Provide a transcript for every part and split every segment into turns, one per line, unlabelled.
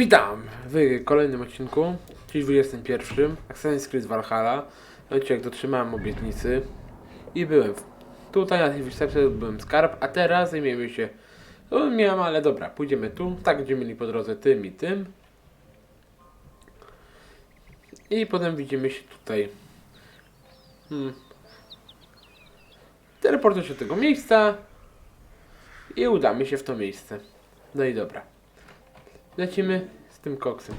Witam w kolejnym odcinku, czyli 21. Assassin's Creed Valhalla. Wiecie, jak dotrzymałem obietnicy i byłem tutaj na tej wystawce, byłem skarb, a teraz zajmiemy się. No, miałem, ale dobra, pójdziemy tu. Tak będziemy mieli po drodze tym i tym. I potem widzimy się tutaj. Hmm. Teleportuję się do tego miejsca i udamy się w to miejsce. No i dobra. Lecimy z tym koksem.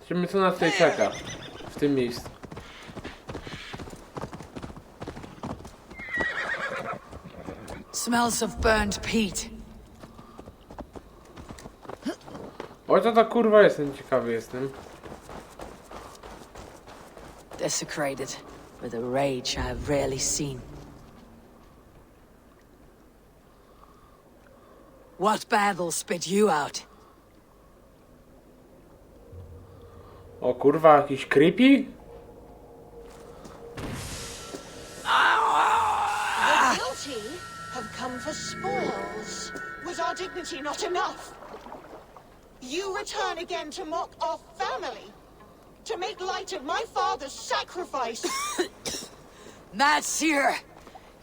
Zobaczymy co nas tutaj czeka w tym miejscu.
Smells of burned peat.
O co to kurwa jestem ciekawy jestem.
Desecrated with a rage I have rarely seen. What battle spit you out?
O kurwa jakiś creepy?
The guilty have come for spoils. Was our dignity not enough? You return again to mock our family? To make light of my father's sacrifice?
Mad Seer!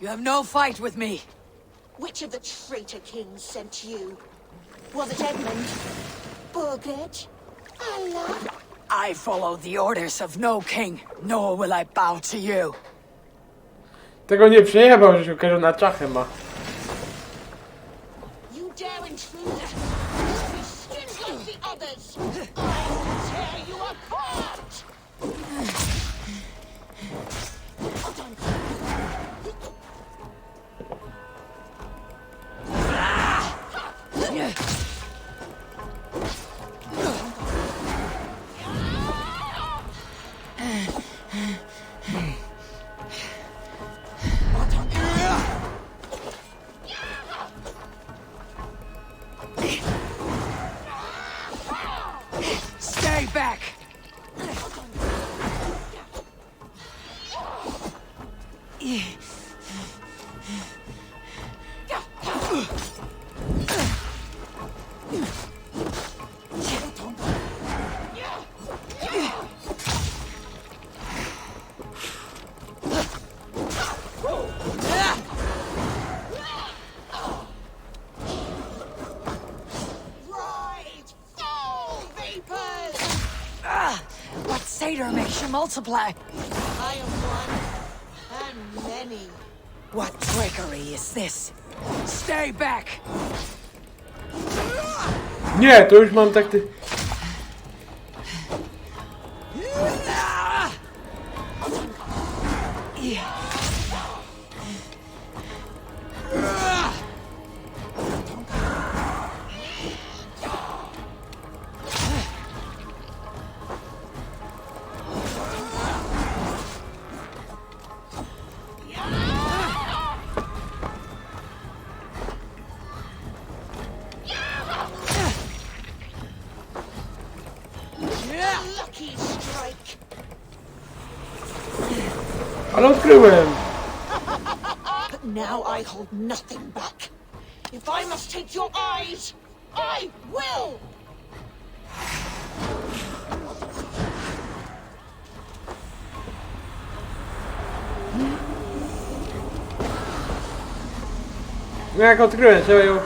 You have no fight with me.
Which of the traitor kings sent you? Was it Edmund? Burgred? Allah?
I follow the orders of no king, nor will I bow to you.
Tego nie przejebał, że się okaże na czachę ma.
Satyr makes you multiply?
I am one, and many.
What trickery is this? Stay back!
Nie, to już mam tak ty... Ale!
But now I hold nothing back. If I must take your eyes, I will!
Jak odkryłem, trzeba ją...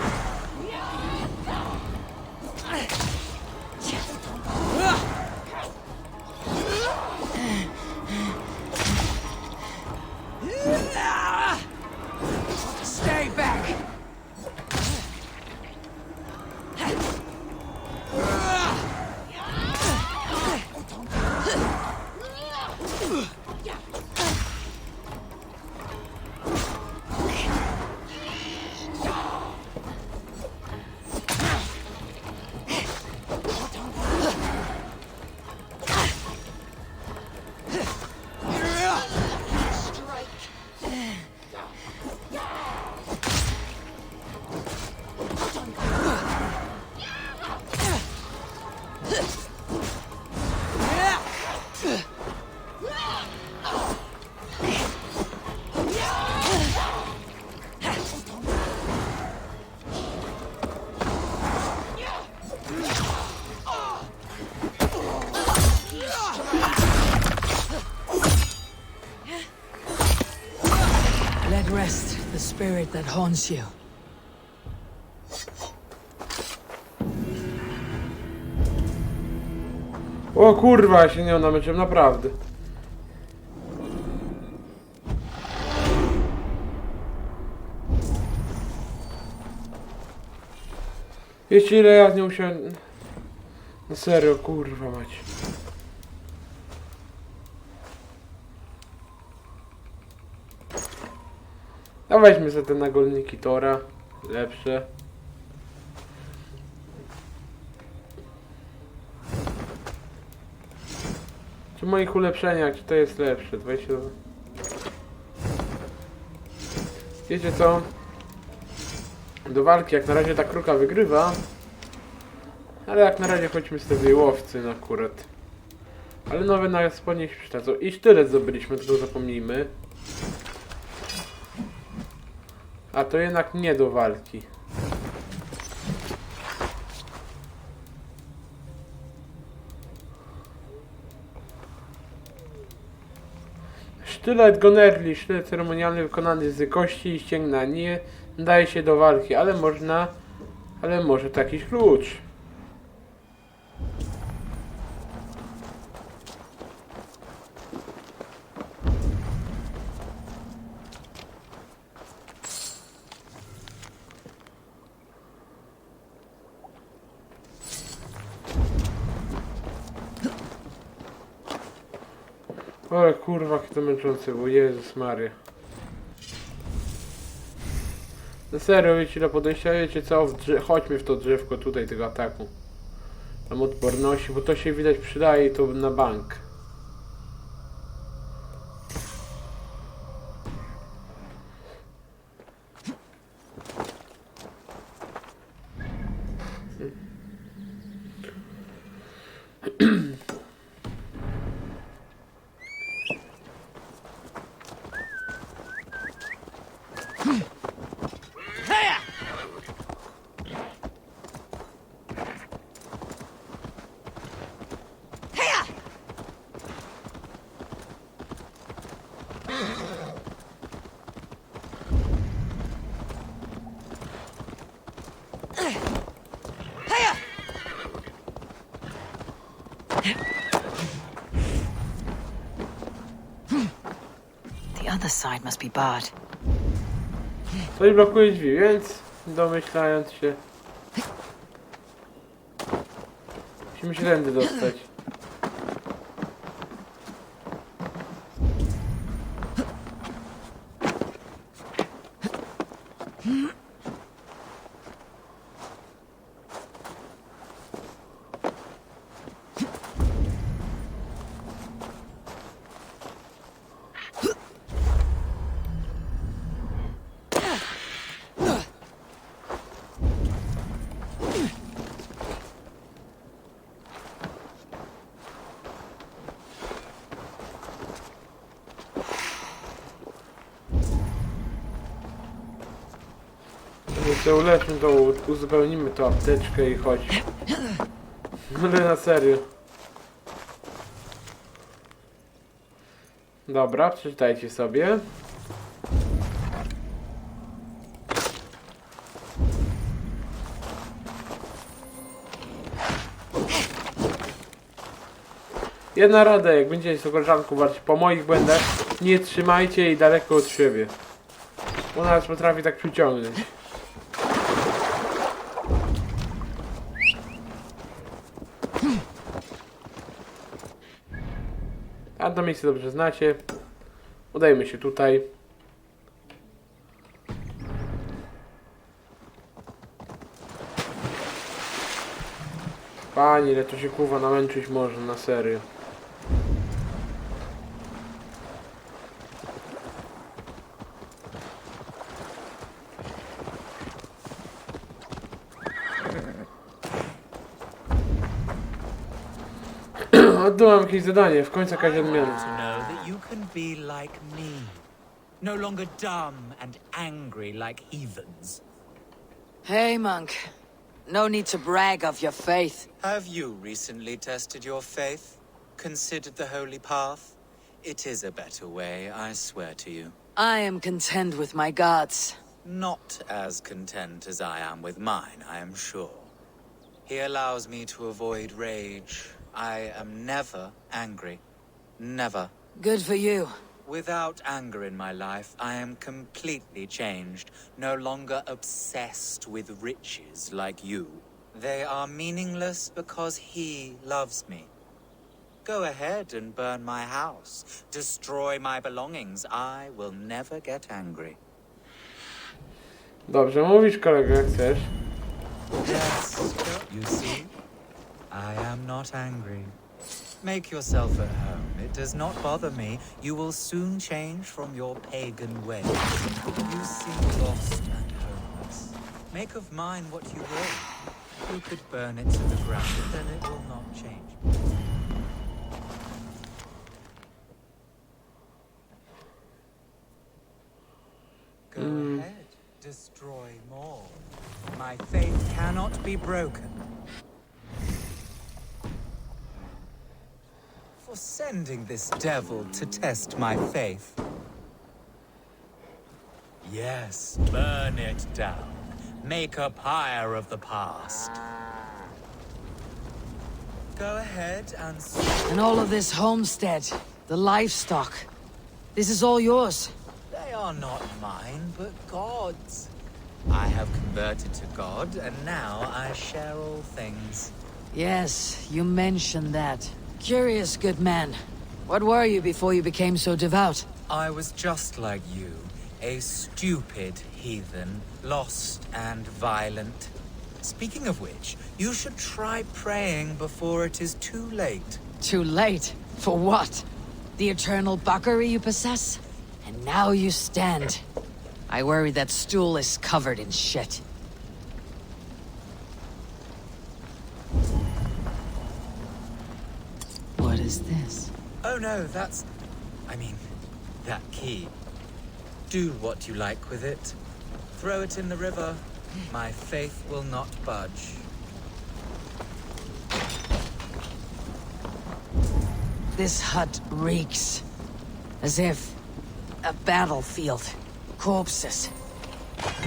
that haunts you?
O kurwa, się nie namęczyłem, naprawdę. Wiecie ile ja nią się... No serio, kurwa mać. A weźmy sobie te nagolniki Tora. Lepsze. Czy moich ulepszeniach, czy to jest lepsze? 20... Wiecie co? Do walki jak na razie ta kruka wygrywa. Ale jak na razie chodźmy z tej łowcy no akurat. Ale nowe na spodnie się przydadzą. I sztylet zdobyliśmy, tego zapomnijmy. A to jednak nie do walki. Sztylet Gonerli, sztylet ceremonialny wykonany z kości i ścięgna nie daje się do walki, ale można, ale może to jakiś klucz. Ale kurwa, męczące było, Jezus Maria. No serio, wiecie ile podejścia, wiecie co, chodźmy w to drzewko tutaj tego ataku. Tam odporności, bo to się widać przydaje i to na bank.
Other side must be barred.
Coś blokuje drzwi, więc domyślając się... Musimy się tędy dostać. Jak się uleczmy, to uzupełnimy tą apteczkę i chodź. Ale na serio. Dobra, przeczytajcie sobie. Jedna rada, jak będziecie z koleżanką walczyć po moich błędach, nie trzymajcie jej daleko od siebie. Ona nas potrafi tak przyciągnąć. To miejsce dobrze znacie. Udajmy się tutaj. Panie, ile to się kurwa namęczyć może, na serio. Oddałem jakieś zadanie, w końcu jakaś
I want
odmiana.
to know that you can be like me. No longer dumb and angry like heathens.
Hey, monk. No need to brag of your faith.
Have you recently tested your faith? Considered the holy path? It is a better way, I swear to you.
I am content with my gods.
Not as content as I am with mine, I am sure. He allows me to avoid rage. I am never angry. Never.
Good for you.
Without anger in my life, I am completely changed. No longer obsessed with riches like you. They are meaningless because he loves me. Go ahead and burn my house. Destroy my belongings. I will never get angry.
Dobrze, mówisz kolego jak chcesz.
Yes, you see? I am not angry. Make yourself at home. It does not bother me. You will soon change from your pagan ways. You seem lost and homeless. Make of mine what you will. You could burn it to the ground, but then it will not change. Go mm. ahead, destroy more. My faith cannot be broken. For sending this devil to test my faith. Yes, burn it down. Make a pyre of the past. Go ahead and
And all of this homestead, the livestock. This is all yours.
They are not mine, but God's. I have converted to God, and now I share all things.
Yes, you mentioned that. Curious, good man. What were you before you became so devout?
I was just like you, a stupid heathen, lost and violent. Speaking of which, you should try praying before it is too late.
Too late. For what? The eternal buckery you possess? And now you stand. I worry that stool is covered in shit. What is this?
Oh no, that's. I mean, that key. Do what you like with it. Throw it in the river. My faith will not budge.
This hut reeks. As if a battlefield. Corpses.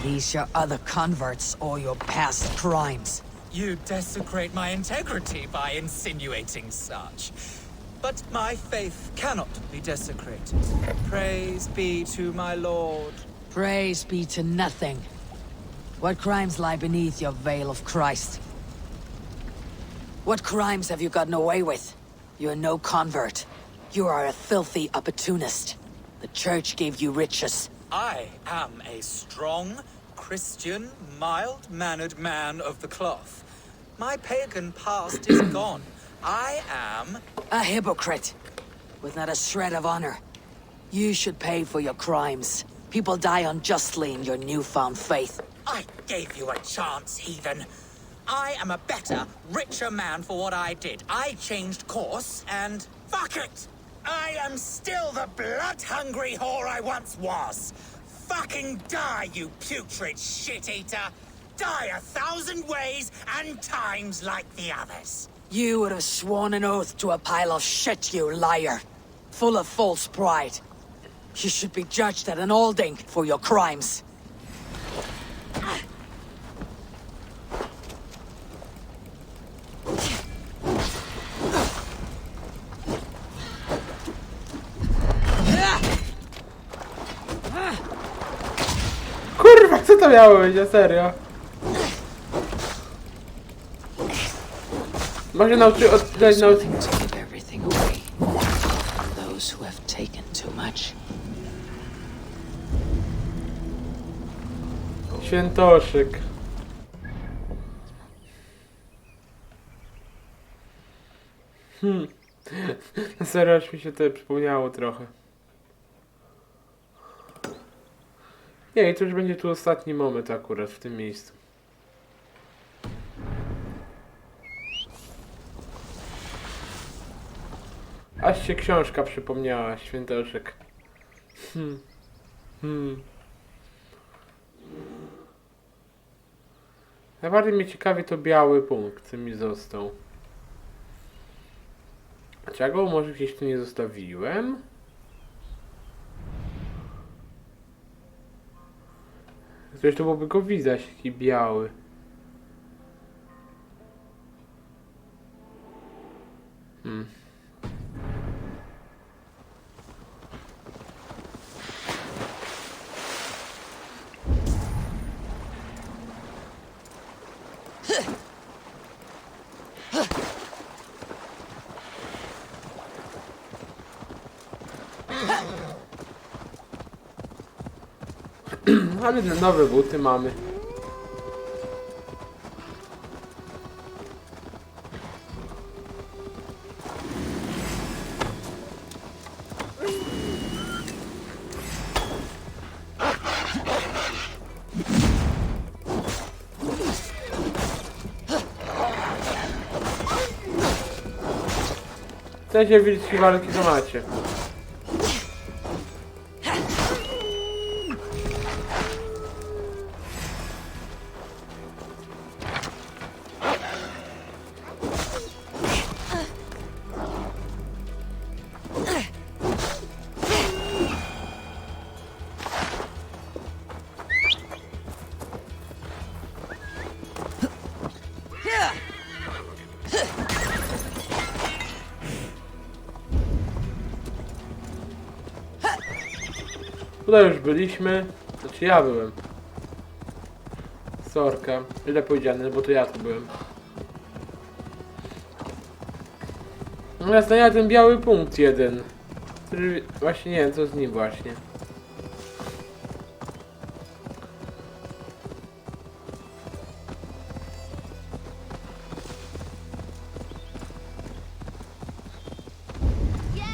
These your other converts or your past crimes.
You desecrate my integrity by insinuating such. But my faith cannot be desecrated. Praise be to my lord.
Praise be to nothing. What crimes lie beneath your veil of Christ? What crimes have you gotten away with? You're no convert. You are a filthy opportunist. The church gave you riches.
I am a strong, Christian, mild-mannered man of the cloth. My pagan past is gone. I am
A hypocrite. With not a shred of honor. You should pay for your crimes. People die unjustly in your newfound faith.
I gave you a chance, heathen. I am a better, richer man for what I did. I changed course, and fuck it! I am still the blood-hungry whore I once was. Fucking die, you putrid shit-eater! Die a thousand ways and times like the others.
You would have sworn an oath to a pile of shit, you liar. Full of false pride. You should be judged at an Alding for your crimes.
Kurwa, co to miało być, serio? Może nauczy oddać
much.
Świętoszyk. Hmm. Serio, aż mi się to przypomniało trochę. Nie, i to już będzie tu ostatni moment akurat w tym miejscu. Się książka przypomniała, Świętoszek. Hmm. Hmm. Najbardziej mnie ciekawi to biały punkt, co mi został. Czy ja go może gdzieś tu nie zostawiłem? Zresztą byłoby go widać, taki biały. Ale nowe buty mamy. Chcecie widzieć walki, to macie. Tutaj już byliśmy. Znaczy ja byłem. Sorka. Źle powiedziane, bo to ja tu byłem. No ja ten biały punkt jeden. Który właśnie nie wiem co z nim właśnie.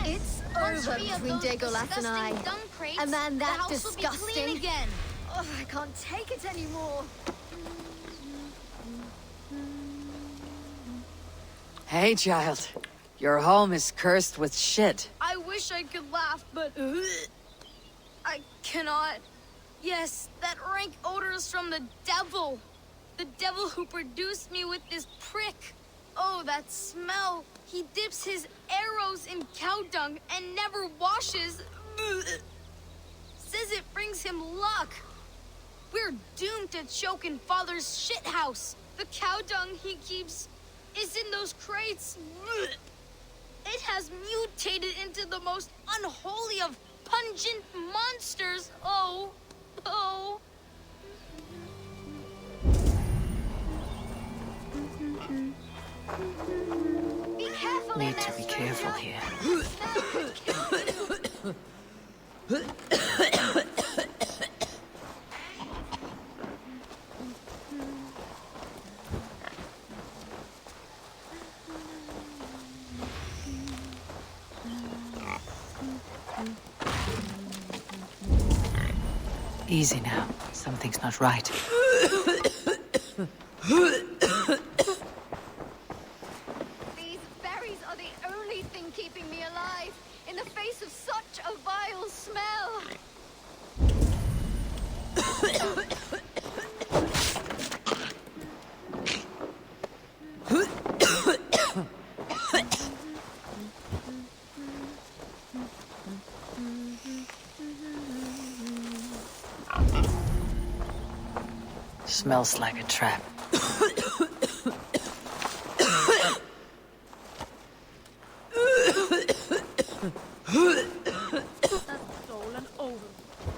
It's over between Dagolas and I.
disgusting dung crates,
A man
the
that
house will be clean again.
Oh, I can't take it anymore.
Hey, child. Your home is cursed with shit.
I wish I could laugh, but uh, I cannot. Yes, that rank odor is from the devil. The devil who produced me with this prick. Oh, that smell. He dips his arrows in cow dung and never washes. Says it brings him luck. We're doomed to choke in Father's shit house. The cow dung he keeps is in those crates. It has mutated into the most unholy of pungent monsters. Oh, oh.
Be careful
Need to be careful here. Easy now. Something's not right.
These berries are the only thing keeping me alive in the face of such a vile smell.
Smells like a trap.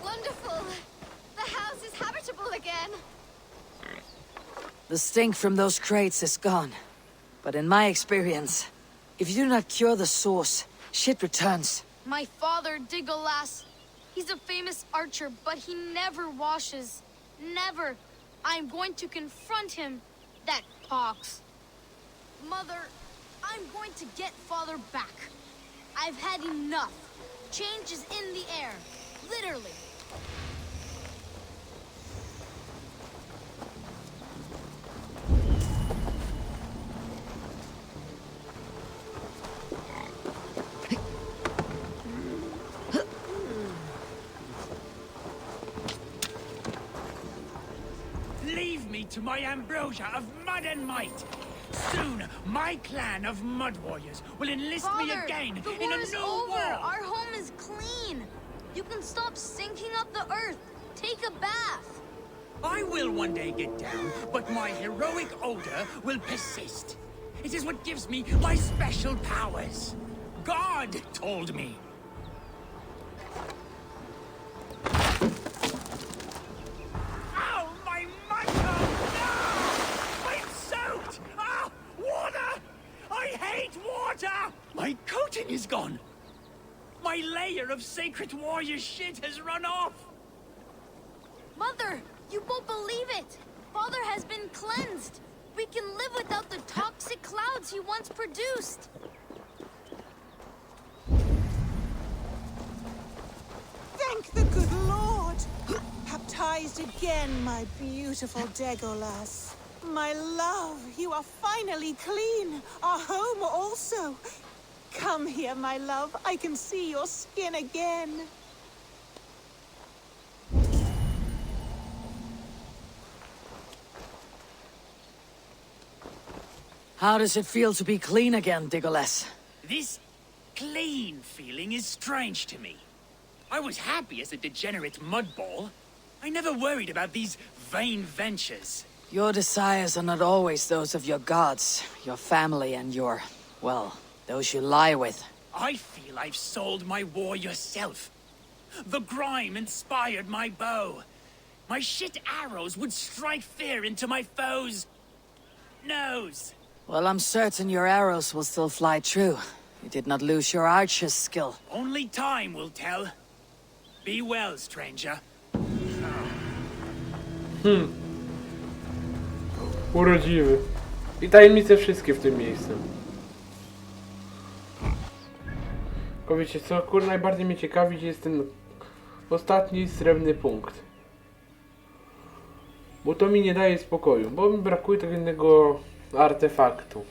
Wonderful. The house is habitable again.
The stink from those crates is gone. But in my experience, if you do not cure the source, shit returns.
My father, Digolas. He's a famous archer, but he never washes. Never. I'm going to confront him. That pox. Mother, I'm going to get father back. I've had enough. Change is in the air. Literally.
Leave me to my ambrosia of mud and might. Soon, my clan of mud warriors will enlist me
Father,
again
the
in a
is
new
over.
war.
Our home is clean. You can stop sinking up the earth. Take a bath.
I will one day get down, but my heroic odor will persist. It is what gives me my special powers. God told me. My layer of sacred warrior shit has run off.
Mother, you won't believe it. Father has been cleansed. We can live without the toxic clouds he once produced.
Thank the good Lord! Baptized again, my beautiful Degolas. My love, you are finally clean. Our home also. Come here, my love. I can see your skin again.
How does it feel to be clean again, Digoles?
This clean feeling is strange to me. I was happy as a degenerate mudball. I never worried about these vain ventures.
Your desires are not always those of your gods, your family, and your, well, those you lie with.
I feel I've sold my war yourself. The grime inspired my bow. My shit arrows would strike fear into my foes' nose.
Well, I'm certain your arrows will still fly true. You did not lose your archer's skill.
Only time will tell. Be well, stranger. Hmm.
Urodziwy. I tajemnice wszystkie w tym miejscu. Tylko wiecie co, kur najbardziej mnie ciekawi jest ten ostatni srebrny punkt. Bo to mi nie daje spokoju, bo mi brakuje tego artefaktu.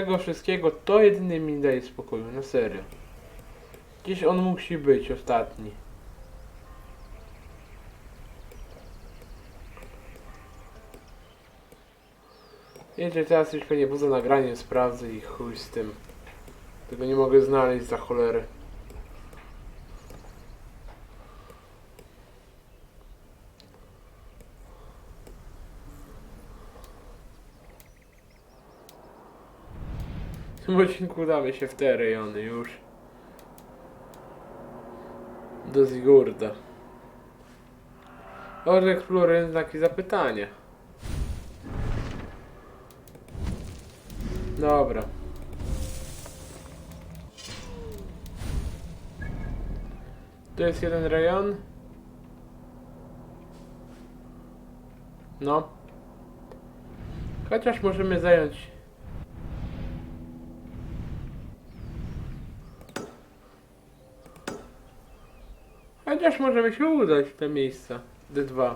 Tego wszystkiego to jedyny mi daje spokoju, na serio. Gdzieś on musi być ostatni. Jedzie teraz już pewnie poza nagraniem sprawdzę i chuj z tym. Tego nie mogę znaleźć za cholerę. Tym odcinku udamy się w te rejony już. Do Zigurda. Order Explorer znaki zapytania. Dobra. To jest jeden rejon. No. Chociaż możemy zająć Chociaż możemy się udać w te miejsca. D2.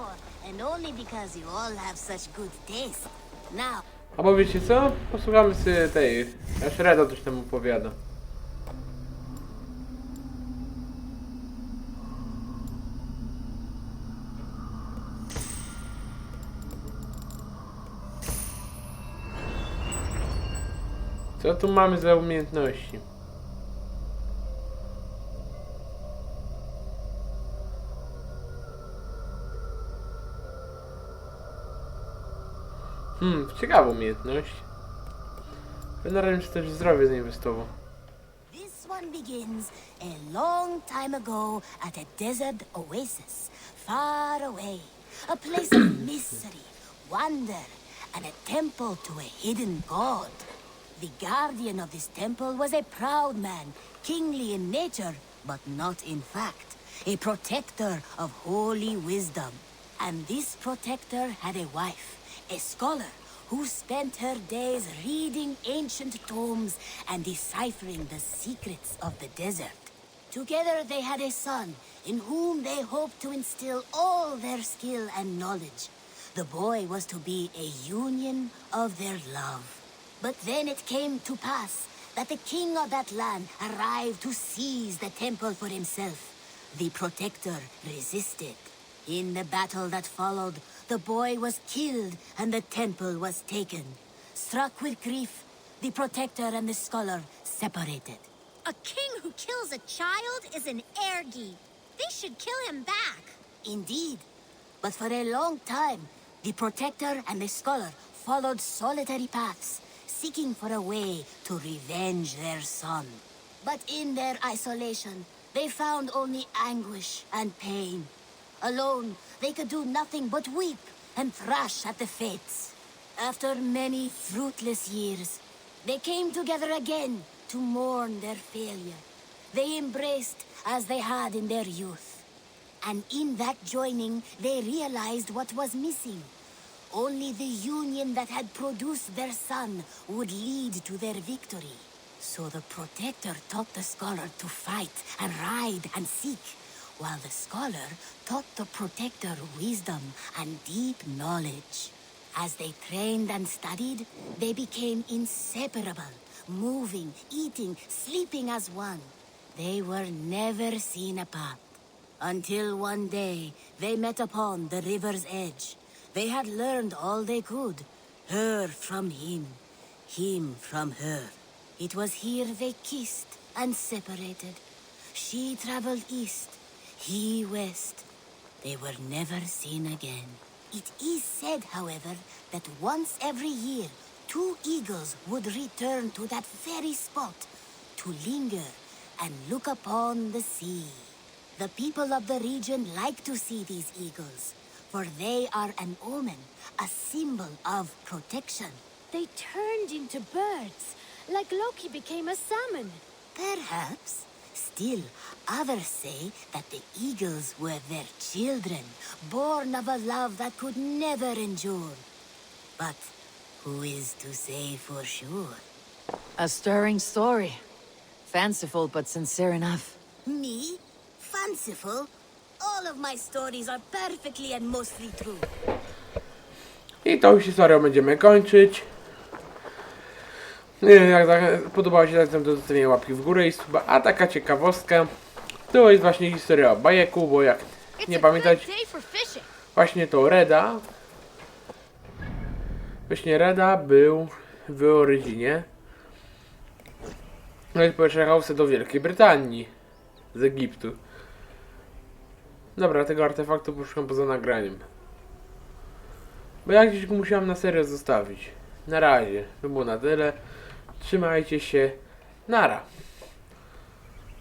More. And only because you all have such good taste. Now,
wiecie co? Posłuchamy sobie tej. Aż Reda coś tam opowiada. Co tu mamy za umiejętności? Hmm, ciekawa umiejętność. Na razie też zdrowie zainwestował.
This one begins a long time ago at a desert oasis, far away. A place of mystery, wonder, and a temple to a hidden god. The guardian of this temple was a proud man, kingly in nature, but not in fact. A protector of holy wisdom. And this protector had a wife, a scholar, who spent her days reading ancient tomes and deciphering the secrets of the desert. Together they had a son, in whom they hoped to instill all their skill and knowledge. The boy was to be a union of their love. But then it came to pass that the king of that land arrived to seize the temple for himself. The protector resisted. In the battle that followed, the boy was killed and the temple was taken. Struck with grief, the protector and the scholar separated.
A king who kills a child is an ergi. They should kill him back.
Indeed. But for a long time, the protector and the scholar followed solitary paths, seeking for a way to revenge their son. But in their isolation, they found only anguish and pain. Alone, they could do nothing but weep and thrash at the fates. After many fruitless years, they came together again to mourn their failure. They embraced as they had in their youth. And in that joining, they realized what was missing. Only the union that had produced their son would lead to their victory. So the protector taught the scholar to fight and ride and seek, while the scholar taught the protector wisdom and deep knowledge. As they trained and studied, they became inseparable, moving, eating, sleeping as one. They were never seen apart. Until one day, they met upon the river's edge. They had learned all they could. Her from him, him from her. It was here they kissed and separated. She traveled east, he west. They were never seen again. It is said, however, that once every year, two eagles would return to that very spot to linger and look upon the sea. The people of the region like to see these eagles, for they are an omen, a symbol of protection.
They turned into birds, like Loki became a salmon.
Perhaps. Still, others say that the eagles were their children, born of a love that could never endure. But who is to say for sure?
A stirring story. Fanciful but sincere enough.
Me? Fanciful? All of my stories are perfectly and mostly true.
I tą historią będziemy kończyć. Jak podobało się, zachęcam do zostawienia łapki w górę i suba. A taka ciekawostka, to jest właśnie historia o Bajeku, bo jak nie pamiętać, właśnie to Reda, właśnie Reda był w Orydzinie. No i pojechał sobie do Wielkiej Brytanii z Egiptu. Dobra, tego artefaktu poszukam poza nagraniem. Bo ja gdzieś go musiałem na serio zostawić. Na razie. To było na tyle. Trzymajcie się. Nara.